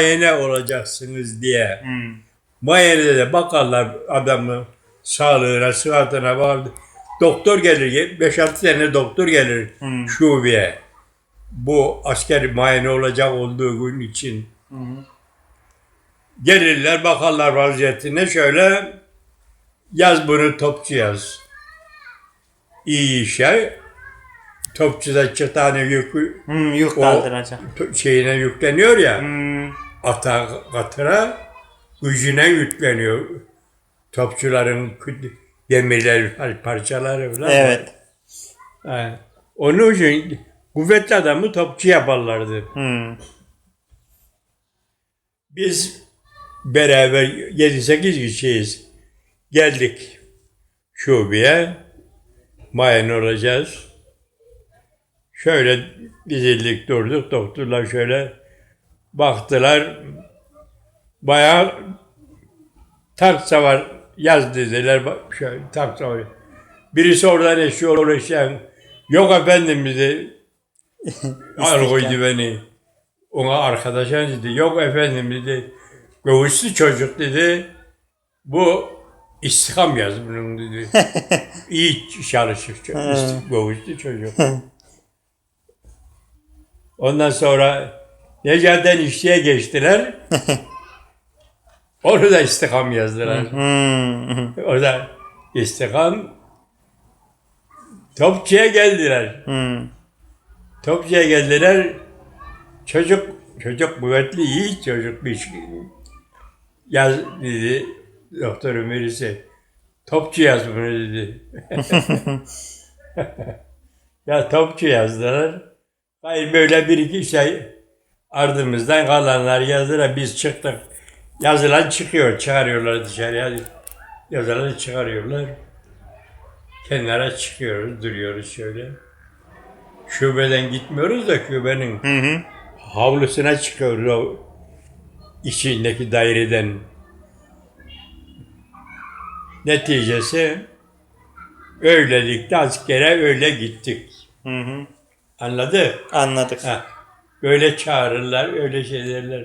muayene olacaksınız diye. Hmm. Muayenede de bakarlar adamın sağlığına, sıhhatine bakar. Doktor gelir, 5-6 tane doktor gelir Hmm. şubeye. Bu asker muayene olacak olduğu gün için. Hı. Gelirler bakarlar vaziyetine şöyle yaz bunu topçu yaz. İyi işe topçuda iki tane yük Hmm, yük O- şeyine yükleniyor ya Hmm. Ata katıra gücüne yükleniyor. Topçuların demirleri par- parçaları falan. Evet. Ha. Onun için kuvvetli adamı topçu yaparlardı. Hmm. Biz beraber 7-8 kişiyiz. Geldik şubeye. Mayen olacağız. Şöyle dizildik durduk. Doktorlar şöyle baktılar. Bayağı taksa var yaz dediler. Şöyle taksa var. Birisi oradan eşiyor uğraşan. Yok efendim dedi. Al koydu beni. Ona arkadaşa dedi. Yok efendim dedi. Göğüslü çocuk dedi. Bu istikam yaz bunun dedi. İyi çalışır. çocuk, Göğüslü çocuk. Ondan sonra Necat'ten işçiye geçtiler. Onu da istikam yazdılar. Orada istikam. Topçuya geldiler. Topçuya geldiler. Çocuk, çocuk kuvvetli, iyi çocuk bir şey. Yaz dedi doktorun birisi. Topçu yaz bunu dedi. ya topçu yazdılar. Hayır böyle bir iki şey ardımızdan kalanlar yazdılar. Biz çıktık. Yazılan çıkıyor, çıkarıyorlar dışarıya. Yazılanı çıkarıyorlar. Kenara çıkıyoruz, duruyoruz şöyle. Şubeden gitmiyoruz da şubenin Hı hı. havlusuna çıkıyoruz o içindeki daireden. Neticesi öylelikte askere öyle gittik. Hı hı. Anladı? Anladık. Ha. Böyle çağırırlar, öyle şey derler.